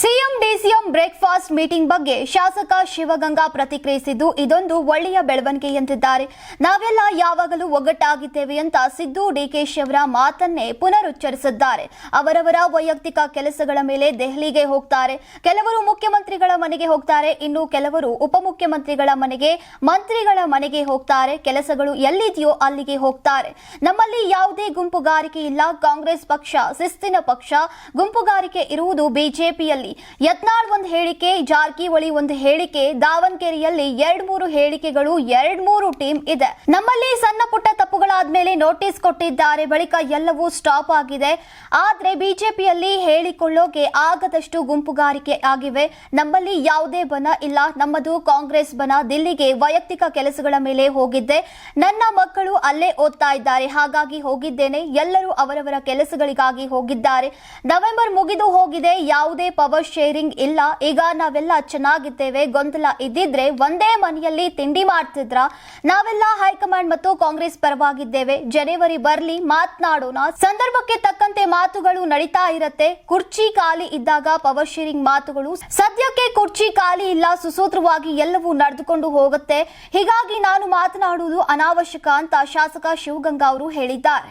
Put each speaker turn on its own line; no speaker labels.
CM DCM breakfast meeting ಬಗ್ಗೆ ಶಾಸಕ ಶಿವಗಂಗಾ ಪ್ರತಿಕ್ರಿಯಿಸಿದ್ದು, ಇದೊಂದು ಒಳ್ಳೆಯ ಬೆಳವಣಿಗೆ ಎಂದಿದ್ದಾರೆ ನಾವೆಲ್ಲ ಯಾವಾಗಲೂ ಒಗ್ಗಟ್ಟಾಗಿದ್ದೇವೆ ಅಂತ ಸಿದ್ದು ಡಿಕೆಶಿ ಅವರ ಮಾತನ್ನೇ ಪುನರುಚ್ಚರಿಸಿದ್ದಾರೆ. ಅವರವರ ವೈಯಕ್ತಿಕ ಕೆಲಸಗಳ ಮೇಲೆ ದೆಹಲಿಗೆ ಹೋಗ್ತಾರೆ. ಕೆಲವರು ಮುಖ್ಯಮಂತ್ರಿಗಳ ಮನೆಗೆ ಹೋಗ್ತಾರೆ. ಇನ್ನು ಕೆಲವರು ಉಪಮುಖ್ಯಮಂತ್ರಿಗಳ ಮನೆಗೆ, ಮಂತ್ರಿಗಳ ಮನೆಗೆ ಹೋಗ್ತಾರೆ. ಕೆಲಸಗಳು ಎಲ್ಲಿದೆಯೋ ಅಲ್ಲಿಗೆ ಹೋಗ್ತಾರೆ. ನಮ್ಮಲ್ಲಿ ಯಾವುದೇ ಗುಂಪುಗಾರಿಕೆ ಇಲ್ಲ. ಕಾಂಗ್ರೆಸ್ ಪಕ್ಷ, ಶಿಸ್ತಿನ ಪಕ್ಷ, ಗುಂಪುಗಾರಿಕೆ ಇರುವುದು ಬಿಜೆಪಿಯಲ್ಲಿ. ಯತ್ನಾಳ್ ಒಂದು ಹೇಳಿಕೆ, ಜಾರಕಿಹೊಳಿ ಒಂದು ಹೇಳಿಕೆ, ದಾವಣಗೆರೆಯಲ್ಲಿ ಎರಡ್ ಮೂರು ಹೇಳಿಕೆಗಳು, ಎರಡ್ ಮೂರು ಟೀಮ್ ಇದೆ. ನಮ್ಮಲ್ಲಿ ಸಣ್ಣ ಪುಟ್ಟ ತಪ್ಪುಗಳಾದ್ಮೇಲೆ ನೋಟಿಸ್ ಕೊಟ್ಟಿದ್ದಾರೆ, ಬಳಿಕ ಎಲ್ಲವೂ ಸ್ಟಾಪ್ ಆಗಿದೆ. ಆದ್ರೆ ಬಿಜೆಪಿಯಲ್ಲಿ ಹೇಳಿಕೊಳ್ಳೋಕೆ ಆಗದಷ್ಟು ಗುಂಪುಗಾರಿಕೆ ಆಗಿವೆ. ನಮ್ಮಲ್ಲಿ ಯಾವುದೇ ಬನ ಇಲ್ಲ. ನಮ್ಮದು ಕಾಂಗ್ರೆಸ್ ಬನ. ದಿಲ್ಲಿಗೆ ವೈಯಕ್ತಿಕ ಕೆಲಸಗಳ ಮೇಲೆ ಹೋಗಿದ್ದೆ. ನನ್ನ ಮಕ್ಕಳು ಅಲ್ಲೇ ಓದ್ತಾ ಇದ್ದಾರೆ. ಹಾಗಾಗಿ ಹೋಗಿದ್ದೇನೆ. ಎಲ್ಲರೂ ಅವರವರ ಕೆಲಸಗಳಿಗಾಗಿ ಹೋಗಿದ್ದಾರೆ. ನವೆಂಬರ್ ಮುಗಿದು ಹೋಗಿದೆ. ಯಾವುದೇ ಪವರ್ ಶೇರಿಂಗ್ ಇಲ್ಲ. ಈಗ ನಾವೆಲ್ಲ ಚೆನ್ನಾಗಿದ್ದೇವೆ. ಗೊಂದಲ ಇದ್ದಿದ್ರೆ ಒಂದೇ ಮನೆಯಲ್ಲಿ ತಿಂಡಿ ಮಾಡ್ತಿದ್ರ? ನಾವೆಲ್ಲ ಹೈಕಮಾಂಡ್ ಮತ್ತು ಕಾಂಗ್ರೆಸ್ ಪರವಾಗಿದ್ದೇವೆ. ಜನವರಿ ಬರ್ಲಿ ಮಾತನಾಡೋಣ. ಸಂದರ್ಭಕ್ಕೆ ತಕ್ಕಂತೆ ಮಾತುಗಳು ನಡೀತಾ ಇರತ್ತೆ. ಕುರ್ಚಿ ಖಾಲಿ ಇದ್ದಾಗ ಪವರ್ ಶೇರಿಂಗ್ ಮಾತುಗಳು ಸದ್ಯಕ್ಕೆ ಕುರ್ಚಿ ಖಾಲಿ ಇಲ್ಲ. ಸುಸೂತ್ರವಾಗಿ ಎಲ್ಲವೂ ನಡೆದುಕೊಂಡು ಹೋಗುತ್ತೆ. ಹೀಗಾಗಿ ನಾನು ಮಾತನಾಡುವುದು ಅನಾವಶ್ಯಕ ಅಂತ ಶಾಸಕ ಶಿವಗಂಗಾ ಅವರು ಹೇಳಿದ್ದಾರೆ.